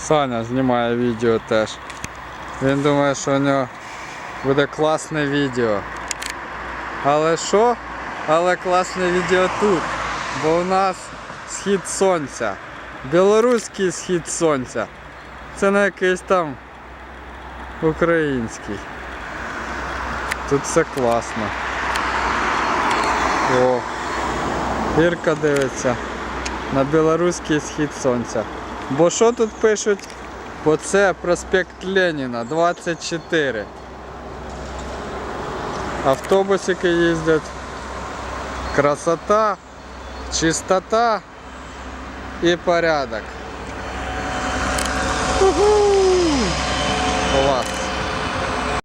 Саня знімає відео теж. Він думає, що у нього буде класне відео. Але що? Але класне відео тут. Бо у нас схід сонця. Білоруський схід сонця. Це не якийсь там український. Тут все класно. О, Ірка дивиться на білоруський схід сонця. Бо що тут пишуть? Бо це проспект Леніна, 24. Автобусики їздять. Красота, чистота і порядок. Уху!